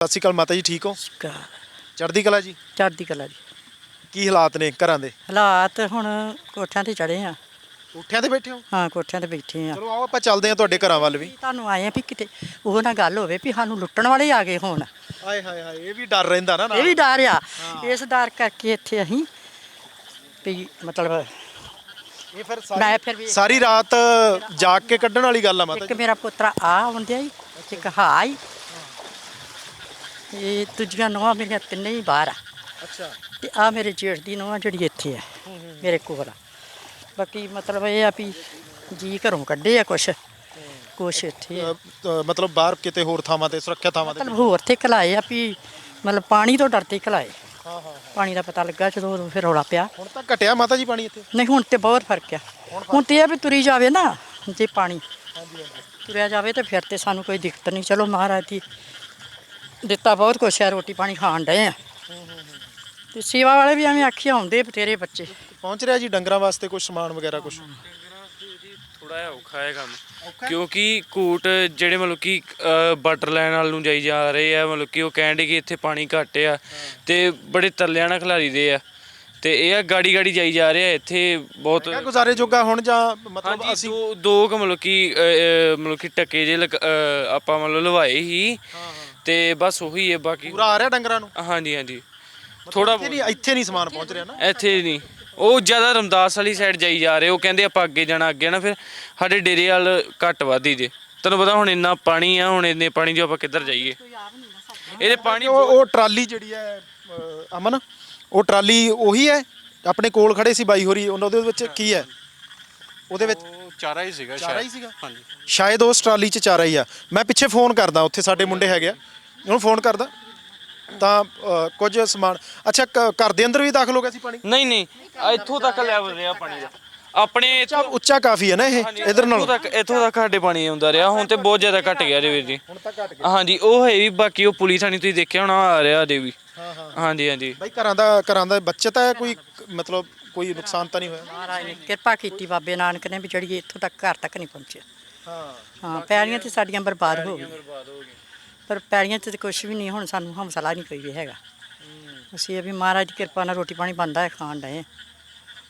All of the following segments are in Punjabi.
ਸਤਿ ਸ਼੍ਰੀ ਅਕਾਲ ਮਾਤਾ ਜੀ ਠੀਕ ਹੋ? ਚੜ੍ਹਦੀ ਕਲਾ ਜੀ? ਚੜ੍ਹਦੀ ਕਲਾ ਜੀ। ਕੀ ਹਾਲਾਤ ਨੇ ਘਰਾਂ ਦੇ? ਹਾਲਾਤ ਹੁਣ ਕੋਠਿਆਂ ਤੇ ਚੜੇ ਆ। ਉੱਠਿਆਂ ਤੇ ਬੈਠੇ ਹੋ? ਹਾਂ ਕੋਠਿਆਂ ਤੇ ਬੈਠੇ ਆ। ਚਲੋ ਆਓ ਆਪਾਂ ਚੱਲਦੇ ਹਾਂ ਤੁਹਾਡੇ ਘਰਾਂ ਵੱਲ ਵੀ। ਤੁਹਾਨੂੰ ਆਏ ਆ ਵੀ ਕਿਤੇ ਉਹ ਨਾ ਗੱਲ ਹੋਵੇ ਵੀ ਸਾਨੂੰ ਲੁੱਟਣ ਵਾਲੇ ਆ ਗਏ ਹੋਣ। ਆਏ ਹਾਏ ਹਾਏ ਇਹ ਵੀ ਡਰ ਰਹਿੰਦਾ ਨਾ ਇਹ ਵੀ ਡਰ ਆ। ਇਸ ਡਰ ਕਰਕੇ ਇੱਥੇ ਅਸੀਂ ਵੀ ਮਤਲਬ ਇਹ ਫਿਰ ਮੈਂ ਫਿਰ ਵੀ ਸਾਰੀ ਰਾਤ ਜਾਗ ਕੇ ਕੱਢਣ ਵਾਲੀ ਗੱਲ ਆ ਮਾਤਾ ਇੱਕ ਮੇਰਾ ਪੁੱਤਰਾ ਆ ਆਉਂਦਿਆ ਹੀ ਇੱਕ ਹਾਈ ਇਹ ਦੂਜੀਆਂ ਨੋਹਾਂ ਮੇਰੀਆਂ ਤਿੰਨੇ ਹੀ ਬਾਹਰ ਆ। ਅੱਛਾ। ਤੇ ਆ ਮੇਰੇ ਜੇਠ ਦੀ ਨੋਹਾਂ ਜਿਹੜੀ ਇੱਥੇ ਆ ਮੇਰੇ ਕੋਲ ਆ। ਬਾਕੀ ਮਤਲਬ ਇਹ ਆ ਵੀ ਜੀ ਘਰੋਂ ਕੱਢੇ ਆ ਕੁਛ ਕੁਛ ਇੱਥੇ ਆ। ਮਤਲਬ ਬਾਹਰ ਕਿਤੇ ਹੋਰ ਥਾਵਾਂ ਤੇ ਸੁਰੱਖਿਆ ਥਾਵਾਂ ਤੇ ਮਤਲਬ ਹੋਰ ਤੇ ਖਲਾਏ ਆ ਵੀ ਮਤਲਬ ਪਾਣੀ ਤੋਂ ਡਰਦੇ ਖਲਾਏ। ਹਾਂ ਹਾਂ ਪਾਣੀ ਦਾ ਪਤਾ ਲੱਗਾ ਜਦੋਂ ਉਦੋਂ ਫਿਰ ਰੌਲਾ ਪਿਆ। ਹੁਣ ਤਾਂ ਘਟਿਆ ਮਾਤਾ ਜੀ ਪਾਣੀ ਇੱਥੇ? ਨਹੀਂ ਹੁਣ ਤੇ ਬਹੁਤ ਫ਼ਰਕ ਆ। ਹੁਣ ਤੇ ਇਹ ਆ ਵੀ ਤੁਰੀ ਜਾਵੇ ਨਾ ਜੇ ਪਾਣੀ ਹਾਂਜੀ ਹਾਂਜੀ। ਤੁਰਿਆ ਜਾਵੇ ਤੇ ਫਿਰ ਤੇ ਸਾਨੂੰ ਕੋਈ ਦਿੱਕਤ ਨਹੀਂ। ਚਲੋ ਮਹਾਰਾਜ ਦੀ ਦਿੱਤਾ ਬਹੁਤ ਕੁਛ ਆ ਰੋਟੀ ਪਾਣੀ ਖਾਣ ਡਏ ਆ। ਤੇ ਸੇਵਾ ਵਾਲੇ ਵੀ ਐਵੇਂ ਆਖੀ ਆਉਂਦੇ ਬਥੇਰੇ ਬੱਚੇ। ਪਹੁੰਚ ਰਿਹਾ ਜੀ ਡੰਗਰਾਂ ਵਾਸਤੇ ਕੁਝ ਸਮਾਨ ਵਗੈਰਾ ਕੁਝ ਥੋੜਾ ਜਿਹਾ ਔਖਾ ਹੈ ਕੰਮ। ਕਿਉਂਕਿ ਕੂਟ ਜਿਹੜੇ ਮਤਲਬ ਕਿ ਅ, ਬਟਰ ਲਾਈਨ ਵੱਲ ਨੂੰ ਜਾਈ ਜਾ ਰਹੇ ਆ ਮਤਲਬ ਕਿ ਉਹ ਕਹਿੰਦੇ ਕਿ ਇੱਥੇ ਪਾਣੀ ਘੱਟ ਆ ਤੇ ਬੜੇ ਤਰਲਿਆਂ ਨਾਲ ਖਿਲਾਰੀ ਦੇ ਆ। ਤੇ ਇਹ ਆ ਗਾੜੀ ਗਾੜੀ ਜਾਈ ਜਾ ਰਹੇ ਆ ਇੱਥੇ ਬਹੁਤ ਕਿਆ ਗੁਜ਼ਾਰੇ ਜੋਗਾ ਹੁਣ ਜਾਂ ਮਤਲਬ ਅਸੀਂ ਦੋ ਦੋ ਕੁ ਮਤਲਬ ਕਿ ਮਤਲਬ ਕਿ ਟੱਕੇ ਜੇ ਆਪਾਂ ਮਤਲਬ ਲਵਾਏ ਹੀ। ਤੇ ਬਸ ਉਹੀ ਹੈ ਬਾਕੀ ਪੂਰਾ ਆ ਰਿਹਾ ਡੰਗਰਾਂ ਨੂੰ? ਹਾਂਜੀ ਹਾਂਜੀ। ਥੋੜਾ ਇੱਥੇ ਨਹੀਂ ਇੱਥੇ ਨਹੀਂ ਸਮਾਨ ਪਹੁੰਚ ਰਿਹਾ ਨਾ? ਇੱਥੇ ਨਹੀਂ। ਉਹ ਜ਼ਿਆਦਾ ਰਮਦਾਸ ਵਾਲੀ ਸਾਈਡ ਜਾਈ ਜਾ ਰਹੇ ਉਹ ਕਹਿੰਦੇ ਆਪਾਂ ਅੱਗੇ ਜਾਣਾ ਅੱਗੇ ਨਾ ਫਿਰ ਸਾਡੇ ਡੇਰੇ ਵਾਲ ਘੱਟ ਵਾਦੀ ਜੇ। ਤੈਨੂੰ ਪਤਾ ਹੁਣ ਇੰਨਾ ਪਾਣੀ ਆ ਹੁਣ ਇੰਨੇ ਪਾਣੀ 'ਚ ਆਪਾਂ ਕਿੱਧਰ ਜਾਈਏ? ਇਹਦੇ ਪਾਣੀ ਉਹ ਉਹ ਟਰਾਲੀ ਜਿਹੜੀ ਹੈ ਅਹ, ਅਮਨ ਉਹ ਟਰਾਲੀ ਉਹੀ ਹੈ? ਆਪਣੇ ਕੋਲ ਖੜੇ ਸੀ ਬਾਈ ਹੋਰੀ ਉਹਨਾਂ ਦੇ ਵਿੱਚ ਕੀ ਹੈ? ਉਹਦੇ ਵਿੱਚ ਚਾਰਾ ਹੀ ਸੀਗਾ ਚਾਰਾ ਹੀ ਸ਼ਾਇਦ। ਸੀਗਾ? ਹਾਂਜੀ। ਸ਼ਾਇਦ ਉਸ ਟਰਾਲੀ 'ਚ ਚਾਰਾ ਹੀ ਆ। ਮੈਂ ਪਿੱਛੇ ਫੋਨ ਕਰਦਾ ਉੱਥੇ ਸਾਡੇ ਮੁੰਡੇ ਹੈਗੇ ਆ। ਉਹਨੂੰ ਫੋਨ ਕਰਦਾ। ਤਾਂ ਕੁਝ ਸਮਾਨ ਅੱਛਾ ਕ- ਘਰ ਦੇ ਅੰਦਰ ਵੀ ਦਾਖਲ ਹੋ ਗਿਆ ਸੀ ਪਾਣੀ? ਨਹੀਂ ਨਹੀਂ ਇੱਥੋਂ ਤੱਕ ਲੈਵਲ ਰਿਹਾ ਪਾਣੀ ਦਾ। ਆਪਣੇ ਉੱਚਾ ਇੱਥੋਂ ਉੱਚਾ ਕਾਫੀ ਹੈ ਨਾ ਇਹ ਇਧਰ ਨਾਲ। ਇੱਥੋਂ ਤੱਕ ਇੱਥੋਂ ਤੱਕ ਸਾਡੇ ਪਾਣੀ ਆਉਂਦਾ ਰਿਹਾ। ਹੁਣ ਤੇ ਬਹੁਤ ਜ਼ਿਆਦਾ ਘਟ ਗਿਆ ਜੀ ਵੀਰ ਜੀ। ਹੁਣ ਤਾਂ ਘਟ ਹਾਂਜੀ ਉਹ ਹੈ ਵੀ ਬਾਕੀ ਉਹ ਪੁਲਿਸ ਆਣੀ ਤੁਸੀਂ ਦੇਖਿਆ ਹੋਣਾ ਆ ਰਿਹਾ ਦੇ ਵੀ। ਹਾਂ ਹਾਂ। ਹਾਂਜੀ ਹਾਂਜੀ। ਬਾਈ ਘਰਾਂ ਦਾ ਘਰਾਂ ਦਾ ਬੱਚਤ ਹੈ ਕੋਈ ਮਤਲਬ ਕੋਈ ਨੁਕਸਾਨ ਤਾਂ ਨਹੀਂ ਹੋਇਆ? ਮਹਾਰਾਜ ਨੇ ਕਿਰਪਾ ਕੀਤੀ ਬਾਬੇ ਨਾਨਕ ਨੇ ਵੀ ਜਿਹੜੀ ਇੱਥੋਂ ਤੱਕ ਘਰ ਤੱਕ ਨਹੀਂ ਪਹੁੰਚਿਆ ਹਾਂ। ਹਾਂ ਪੈੜੀਆਂ ਤੇ ਸਾਡੀਆਂ ਬਰਬਾਦ ਹੋ ਗਈਆਂ। ਪਰ ਪੈੜੀਆਂ ਤੇ ਕੁਝ ਵੀ ਨਹੀਂ ਹੁਣ ਸਾਨੂੰ ਹੌਸਲਾ ਨਹੀਂ ਕੋਈ ਵੀ ਹੈਗਾ। ਅਸੀਂ ਇਹ ਵੀ ਮਹਾਰਾਜ ਦੀ ਕਿਰਪਾ ਨਾਲ ਰੋਟੀ ਪਾਣੀ ਬੰਦਾ ਹੈ ਖਾਣ ਡਏ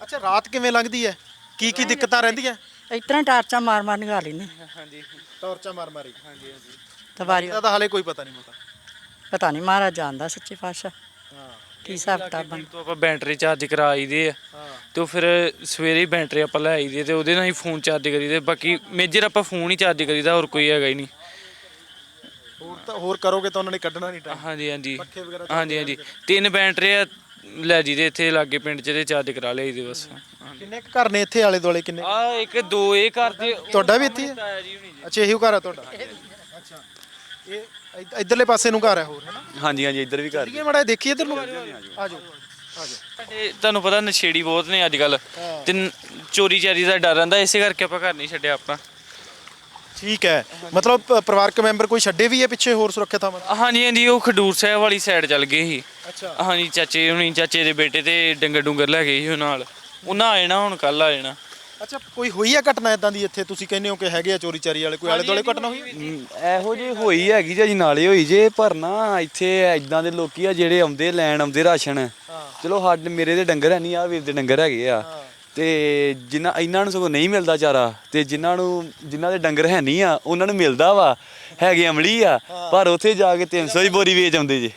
ਅੱਛਾ ਰਾਤ ਕਿਵੇਂ ਲੰਘਦੀ ਹੈ? ਕੀ ਕੀ ਦਿੱਕਤਾਂ ਰਹਿੰਦੀਆਂ? ਤਰ੍ਹਾਂ ਟਾਰਚਾਂ ਮਾਰ ਮਾਰ ਨਿਗਾਹ ਲੈਨੇ ਹਾਂਜੀ। ਟੌਰਚਾ ਮਾਰ ਮਾਰੀ। ਤਵਾਰੀ ਇਹਦਾ ਤਾਂ ਹਾਲੇ ਕੋਈ ਪਤਾ ਨਹੀਂ ਮਤਾ। ਪਤਾ ਨਹੀਂ ਮਹਾਰਾਜ ਜਾਣਦਾ ਸੱਚੇ ਪਾਤਸ਼ਾਹ। ਹਾਂ। ਕੀ ਹਿਸਾਬ ਕਿਤਾਬ ਬਣ ਤੋਂ ਆਪਾਂ ਬੈਟਰੀ ਚਾਰਜ ਕਰਾ ਆਈਦੇ ਆ। ਹਾਂ। ਤੇ ਉਹ ਫਿਰ ਸਵੇਰੇ ਹੀ ਬੈਟਰੀ ਆਪਾਂ ਲੈ ਆਈਦੀ ਤੇ ਉਹਦੇ ਨਾਲ ਹੀ ਫੋਨ ਚਾਰਜ ਕਰੀਦੇ ਬਾਕੀ ਮੇਜਰ ਆਪਾਂ ਫੋਨ ਹੀ ਚਾਰਜ ਕਰੀਦਾ ਹੋਰ ਕੋਈ ਹੈਗਾ ਹੀ ਨਹੀਂ। ਹੋਰ ਤਾਂ ਹੋਰ ਕਰੋਗੇ ਤਾਂ ਉਹਨਾਂ ਨੇ ਕੱਢਣਾ ਨਹੀਂ ਟਾਈਮ ਹਾਂਜੀ ਹਾਂਜੀ। ਪੱਖੇ ਵਗੈਰਾ ਹਾਂਜੀ ਹਾਂਜੀ। ਤਿੰਨ ਬੈਟਰੀ ਆ ਲੈ ਜੀਦੇ ਇੱਥੇ ਲਾਗੇ ਪਿੰਡ 'ਚ ਤੇ ਚਾਰਜ ਕਰਾ ਲਈਦੇ ਬਸ। ਕਿੰਨੇ ਕੁ ਘਰ ਨੇ ਇੱਥੇ ਆਲੇ ਦੁਆਲੇ ਕਿੰਨੇ? ਆ ਇੱਕ ਦੋ ਇਹ ਘਰ ਦੇ ਤੁਹਾਡਾ ਵੀ ਇੱਥੇ ਹੀ ਹੈ ਜੀ ਜੀ। ਅੱਛਾ ਇਹੀ ਘਰ ਹੈ ਤੁਹਾਡਾ? ਅੱਛਾ। ਇਹ ਇਧ- ਇੱਧਰਲੇ ਪਾਸੇ ਨੂੰ ਘਰ ਹੈ ਹੋਰ ਹੈ ਨਾ? ਹਾਂਜੀ ਹਾਂਜੀ ਇੱਧਰ ਵੀ ਘਰ ਠੀਕ ਹੈ ਮੜਾ ਦੇਖੀ ਇੱਧਰ ਨੂੰ। ਆ ਜਾਓ ਆ ਜਾਓ ਸਾਡੇ ਤੁਹਾਨੂੰ ਪਤਾ ਨਸ਼ੇੜੀ ਬਹੁਤ ਨੇ ਅੱਜ ਕੱਲ ਤੇ ਨ- ਚੋਰੀ ਚਾਰੀ ਦਾ ਡਰ ਰਹਿੰਦਾ ਇਸੇ ਕਰਕੇ ਆਪਾਂ ਘਰ ਨਹੀਂ ਛੱਡਿਆ ਆਪਾਂ ਠੀਕ ਹੈ। ਮਤਲਬ ਪ- ਪਰਿਵਾਰਕ ਮੈਂਬਰ ਕੋਈ ਛੱਡੇ ਵੀ ਹੈ ਪਿੱਛੇ ਹੋਰ ਸੁਰੱਖਿਆ ਥਾਵਾਂ ਤੇ? ਹਾਂਜੀ ਹਾਂਜੀ ਉਹ ਖਡੂਰ ਸਾਹਿਬ ਵਾਲੀ ਸਾਈਡ ਚੱਲ ਗਏ ਸੀ। ਅੱਛਾ। ਹਾਂਜੀ ਚਾਚੇ ਹੁਣੀ ਚਾਚੇ ਦੇ ਬੇਟੇ ਤੇ ਡੰਗਰ ਡੁੰਗਰ ਲੈ ਗਏ ਸੀ ਉਹ ਨਾਲ। ਉਹਨਾਂ ਆ ਜਾਣਾ ਹੁਣ ਕੱਲ ਆ ਜਾਣਾ ਅੱਛਾ ਕੋਈ ਹੋਈ ਹੈ ਘਟਨਾ ਇਦਾਂ ਦੀ ਇੱਥੇ? ਤੁਸੀਂ ਕਹਿੰਦੇ ਹੋ ਕਿ ਹੈਗੇ ਆ ਚੋਰੀ ਚਾਰੀ ਵਾਲੇ ਕੋਈ ਆਲੇ ਦੁਆਲੇ ਘਟਨਾ ਹੋਈ? ਹੈ? ਹਮ, ਇਹੋ ਜਿਹੀ ਹੋਈ ਹੈਗੀ ਜੀ ਨਾਲੇ ਹੋਈ ਜੇ ਪਰ ਨਾ ਇੱਥੇ ਇਦਾਂ ਦੇ ਲੋਕੀ ਆ ਜਿਹੜੇ ਆਉਂਦੇ ਲੈਣ ਆਉਂਦੇ ਰਾਸ਼ਨ। ਚਲੋ ਸਾਡੇ ਮੇਰੇ ਦੇ ਡੰਗਰ ਹੈ ਨਹੀਂ ਆ ਵੀਰ ਦੇ ਡੰਗਰ ਹੈਗੇ ਆ। ਤੇ ਜਿਨ੍ਹਾਂ ਇਹਨਾਂ ਨੂੰ ਸਗੋਂ ਨਹੀਂ ਮਿਲਦਾ ਚਾਰਾ ਤੇ ਜਿਨ੍ਹਾਂ ਨੂੰ ਜਿਨ੍ਹਾਂ ਦੇ ਡੰਗਰ ਹੈ ਨਹੀਂ ਆ ਉਹਨਾਂ ਨੂੰ ਮਿਲਦਾ ਵਾ ਹੈਗੇ ਅਮਲੀ ਆ ਪਰ ਉੱਥੇ ਜਾ ਕੇ 300 ਦੀ ਬੋਰੀ ਵੇਚ ਆਉਂਦੇ ਜੇ।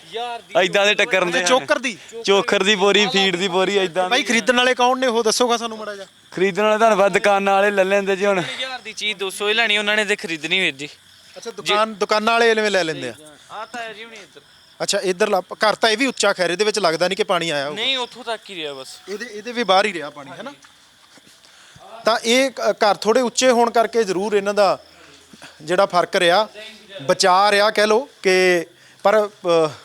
ਇਦਾਂ ਦੇ ਟੱਕਰ ਹੁੰਦੇ ਚੋਕਰ ਦੀ। ਚੋਖਰ ਦੀ ਬੋਰੀ ਫੀਡ ਦੀ ਬੋਰੀ ਇਦਾਂ ਬਾਈ ਖਰੀਦਣ ਵਾਲੇ ਕੌਣ ਨੇ? ਉਹ ਦੱਸੋਗਾ ਸਾਨੂੰ ਮੜਾ ਜਾ ਖਰੀਦਣ ਵਾਲੇ ਤੁਹਾਨੂੰ ਪਤਾ ਦੁਕਾਨਾਂ ਵਾਲੇ ਲੈ ਲੈਂਦੇ ਜੀ ਹੁਣ। 1000 ਦੀ ਚੀਜ਼ 200 ਹੀ ਲੈਣੀ ਉਹਨਾਂ ਨੇ ਤੇ ਖਰੀਦਣੀ ਵੀਰ ਜੀ। ਅੱਛਾ ਦੁਕਾਨ ਦੁਕਾਨਾਂ ਵਾਲੇ ਐਵੇਂ ਲੈ ਲੈਂਦੇ ਆ। ਆ ਤਾਇਆ ਜੀ ਹੁਣੀ ਇੱਧਰ। ਅੱਛਾ ਇਧਰ ਘਰ ਤਾਂ ਇਹ ਵੀ ਉੱਚਾ ਖੈਰ ਇਹਦੇ ਵਿੱਚ ਲੱਗਦਾ ਨਹੀਂ ਕਿ ਪਾਣੀ ਆਇਆ ਹੋਊ ਨਹੀਂ ਉੱਥੋਂ ਤੱਕ ਹੀ ਰਿਹਾ ਬਸ। ਇਹਦੇ ਇਹਦੇ ਵੀ ਬਾਹਰ ਹੀ ਰਿਹਾ ਪਾਣੀ ਹੈ ਨਾ? ਤਾਂ ਇਹ ਕ- ਘਰ ਥੋੜੇ ਉੱਚੇ ਹੋਣ ਕਰਕੇ ਜ਼ਰੂਰ ਇਹਨਾਂ ਦਾ ਜਿਹੜਾ ਫ਼ਰਕ ਰਿਹਾ ਬਚਾ ਰਿਹਾ ਕਹਿ ਲੋ ਕਿ ਪਰ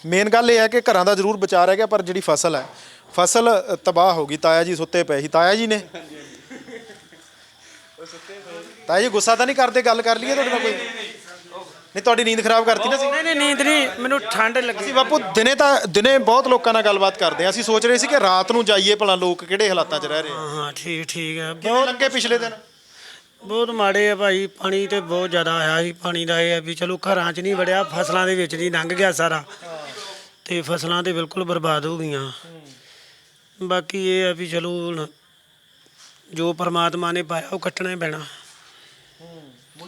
ਮੇਨ ਗੱਲ ਇਹ ਹੈ ਕਿ ਘਰਾਂ ਦਾ ਜ਼ਰੂਰ ਬਚਾ ਰਹਿ ਗਿਆ ਪਰ ਜਿਹੜੀ ਫਸਲ ਹੈ ਫਸਲ ਅ, ਤਬਾਹ ਹੋ ਗਈ ਤਾਇਆ ਜੀ ਸੁੱਤੇ ਪਏ ਸੀ। ਤਾਇਆ ਜੀ ਨੇ? ਤਾਇਆ ਜੀ ਗੁੱਸਾ ਤਾਂ ਨਹੀਂ ਕਰਦੇ ਗੱਲ ਕਰ ਲਈਏ ਤੁਹਾਡੇ ਨਾਲ ਕੋਈ? ਨਹੀਂ ਤੁਹਾਡੀ ਨੀਂਦ ਖਰਾਬ ਕਰਤੀ ਨਾ ਸੀ ਨਹੀਂ ਨਹੀਂ ਨੀਂਦ ਨਹੀਂ ਮੈਨੂੰ ਠੰਡ ਲੱਗੀ। ਅਸੀਂ ਬਾਪੂ ਦਿਨੇ ਤਾਂ ਦਿਨੇ ਬਹੁਤ ਲੋਕਾਂ ਨਾਲ ਗੱਲਬਾਤ ਕਰਦੇ ਆ ਅਸੀਂ ਸੋਚ ਰਹੇ ਸੀ ਕਿ ਰਾਤ ਨੂੰ ਜਾਈਏ ਭਲਾ ਲੋਕ ਕਿਹੜੇ ਹਾਲਾਤਾਂ 'ਚ ਰਹਿ ਰਹੇ ਆ। ਹਾਂ ਠੀਕ ਠੀਕ ਹੈ। ਕਿਵੇਂ ਲੰਘੇ ਪਿਛਲੇ ਦਿਨ? ਬਹੁਤ ਮਾੜੇ ਆ ਭਾਈ ਪਾਣੀ ਤੇ ਬਹੁਤ ਜ਼ਿਆਦਾ ਆਇਆ ਸੀ ਪਾਣੀ ਦਾ ਇਹ ਆ ਵੀ ਚਲੋ ਘਰਾਂ 'ਚ ਨਹੀਂ ਵੜਿਆ ਫਸਲਾਂ ਦੇ ਵਿੱਚ ਦੀ ਲੰਘ ਗਿਆ ਸਾਰਾ। ਤੇ ਫਸਲਾਂ ਤੇ ਬਿਲਕੁਲ ਬਰਬਾਦ ਹੋ ਗਈਆਂ। ਬਾਕੀ ਇਹ ਆ ਵੀ ਚਲੋ ਹੁਣ ਜੋ ਪ੍ਰਮਾਤਮਾ ਨੇ ਪਾਇਆ ਉਹ ਕੱਟਣਾ ਹੀ ਪੈਣਾ।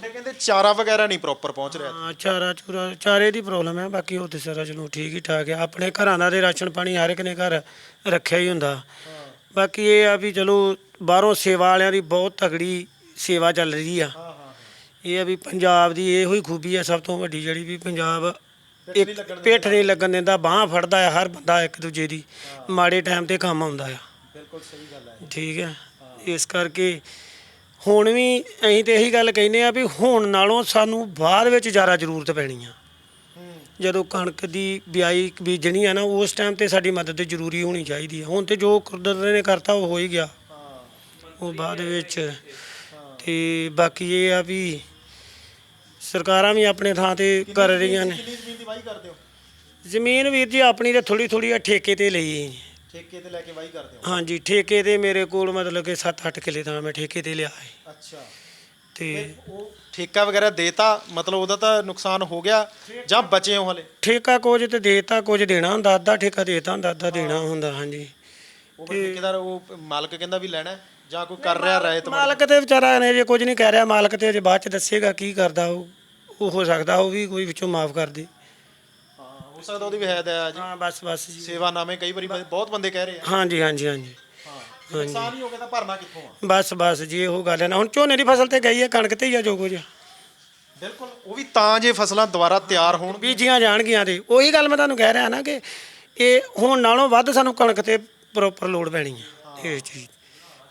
ਮੁੰਡੇ ਕਹਿੰਦੇ ਚਾਰਾ ਵਗੈਰਾ ਨਹੀਂ ਪ੍ਰੋਪਰ ਪਹੁੰਚ ਰਿਹਾ। ਹਾਂ ਚਾਰਾ ਚੂਰਾ ਚਾਰੇ ਦੀ ਪ੍ਰੋਬਲਮ ਹੈ ਬਾਕੀ ਉਹ ਤੇ ਸਾਰਾ ਚਲੋ ਠੀਕ ਹੀ ਠਾਕ ਹੈ। ਆਪਣੇ ਘਰਾਂ ਦਾ ਤੇ ਰਾਸ਼ਨ ਪਾਣੀ ਹਰ ਇੱਕ ਨੇ ਘਰ ਰੱਖਿਆ ਹੀ ਹੁੰਦਾ। ਬਾਕੀ ਇਹ ਆ ਵੀ ਚਲੋ ਬਾਹਰੋਂ ਸੇਵਾ ਵਾਲਿਆਂ ਦੀ ਬਹੁਤ ਤਗੜੀ ਸੇਵਾ ਚੱਲ ਰਹੀ ਆ। ਇਹ ਆ ਵੀ ਪੰਜਾਬ ਦੀ ਇਹੋ ਹੀ ਖੂਬੀ ਆ ਸਭ ਤੋਂ ਵੱਡੀ ਜਿਹੜੀ ਵੀ ਪੰਜਾਬ ਇੱਕ ਪਿੱਠ ਨਹੀਂ ਲੱਗਣ ਦਿੰਦਾ ਬਾਹ ਫੜਦਾ ਆ ਹਰ ਬੰਦਾ ਇੱਕ ਦੂਜੇ ਦੀ ਮਾੜੇ ਟਾਈਮ ਤੇ ਕੰਮ ਆਉਂਦਾ ਆ। ਬਿਲਕੁਲ ਸਹੀ ਗੱਲ ਹੈ। ਠੀਕ ਹੈ। ਇਸ ਕਰਕੇ ਹੁਣ ਵੀ ਅਸੀਂ ਤੇ ਇਹੀ ਗੱਲ ਕਹਿੰਦੇ ਆ ਵੀ ਹੁਣ ਨਾਲੋਂ ਸਾਨੂੰ ਬਾਅਦ ਵਿੱਚ ਜ਼ਿਆਦਾ ਜ਼ਰੂਰਤ ਪੈਣੀ ਆ। ਜਦੋਂ ਕਣਕ ਦੀ ਬਿਆਈ ਬੀਜਣੀ ਆ ਨਾ ਉਸ ਟਾਈਮ ਤੇ ਸਾਡੀ ਮਦਦ ਜ਼ਰੂਰੀ ਹੋਣੀ ਚਾਹੀਦੀ ਹੈ ਹੁਣ ਤੇ ਜੋ ਕੁਦਰਤ ਨੇ ਕਰਤਾ ਉਹ ਹੋ ਹੀ ਗਿਆ। ਉਹ ਬਾਅਦ ਵਿੱਚ ਤੇ ਬਾਕੀ ਇਹ ਆ ਵੀ ਸਰਕਾਰਾਂ ਵੀ ਆਪਣੇ ਥਾਂ ਤੇ ਕਰ ਰਹੀਆਂ ਨੇ। ਜ਼ਮੀਨ ਵੀਰ ਜੀ ਆਪਣੀ ਤੇ ਥੋੜੀ ਥੋੜੀ ਠੇਕੇ ਤੇ ਲਈ ਹੈ ਠੇਕੇ ਤੇ ਲੈ ਕੇ ਵਾਹੀ ਕਰਦੇ ਹੋ? ਹਾਂਜੀ ਠੇਕੇ ਤੇ ਮੇਰੇ ਕੋਲ ਮਤਲਬ ਕਿ 7-8 ਕਿੱਲੇ ਤਾਂ ਮੈਂ ਠੇਕੇ ਤੇ ਲਿਆ ਹੈ। ਅੱਛਾ। ਤੇ ਉਹ ਠੇਕਾ ਵਗੈਰਾ ਦੇਤਾ ਮਤਲਬ ਉਹਦਾ ਤਾਂ ਨੁਕਸਾਨ ਹੋ ਗਿਆ ਜਾਂ ਬਚੇ ਹੋ ਹਲੇ? ਠੇਕਾ ਕੁਝ ਤੇ ਦੇਤਾ ਕੁਝ ਦੇਣਾ ਹੁੰਦਾ ਅੱਧਾ ਠੇਕਾ ਦੇਤਾ ਹੁੰਦਾ ਅੱਧਾ ਦੇਣਾ ਹੁੰਦਾ ਹਾਂਜੀ। ਉਹ ਫਿਰ ਠੇਕੇਦਾਰ ਉਹ ਮਾਲਕ ਕਹਿੰਦਾ ਵੀ ਲੈਣਾ ਹੈ ਜਾਂ ਕੋਈ ਕਰ ਰਿਹਾ ਰਾਇਤ ਮਾਲਕ ਤੇ ਵਿਚਾਰਾ ਨੇ ਜੇ ਕੁਝ ਨਹੀਂ ਕਹਿ ਰਿਹਾ ਮਾਲਕ ਤੇ ਅਜੇ ਬਾਅਦ ਚ ਦੱਸੇਗਾ ਕੀ ਕਰਦਾ ਉਹ ਉਹ ਹੋ ਸਕਦਾ ਉਹ ਵੀ ਕੋਈ ਵਿੱਚੋਂ ਮਾਫ ਕਰ ਦੇ। ਹਾਂ ਹੋ ਸਕਦਾ ਉਹਦੀ ਵੀ ਹਯਾਤ ਹੈ ਜੀ। ਹਾਂ ਬਸ ਬਸ ਜੀ। ਸੇਵਾ ਨਾਮੇ ਕਈ ਵਾਰੀ ਬਹੁਤ ਬੰਦੇ ਕਹਿ ਰਹੇ ਆ। ਹਾਂਜੀ ਹਾਂਜੀ ਹਾਂਜੀ। ਹਾਂ ਨੁਕਸਾਨ ਹੀ ਹੋ ਗਿਆ ਤਾਂ ਭਰਨਾ ਕਿੱਥੋਂ ਆ? ਬਸ ਬਸ ਜੀ ਇਹੋ ਗੱਲ ਹੈ ਨਾ। ਹੁਣ ਝੋਨੇ ਦੀ ਫਸਲ ਤੇ ਗਈ ਹੈ ਕਣਕ ਤੇ ਹੀ ਆ ਜੋ ਕੁਝ। ਬਿਲਕੁਲ ਉਹ ਵੀ ਤਾਂ ਜੇ ਫਸਲਾਂ ਦੁਬਾਰਾ ਤਿਆਰ ਹੋਣ। ਬੀਜੀਆਂ ਜਾਣਗੀਆਂ ਤੇ। ਉਹੀ ਗੱਲ ਮੈਂ ਤੁਹਾਨੂੰ ਕਹਿ ਰਿਹਾ ਨਾ ਕਿ ਇਹ ਹੁਣ ਨਾਲੋਂ ਵੱਧ ਸਾਨੂੰ ਕਣਕ ਤੇ ਪ੍ਰੋਪਰ ਲੋਡ ਪੈਣੀ ਆ ਇਹ ਚੀਜ਼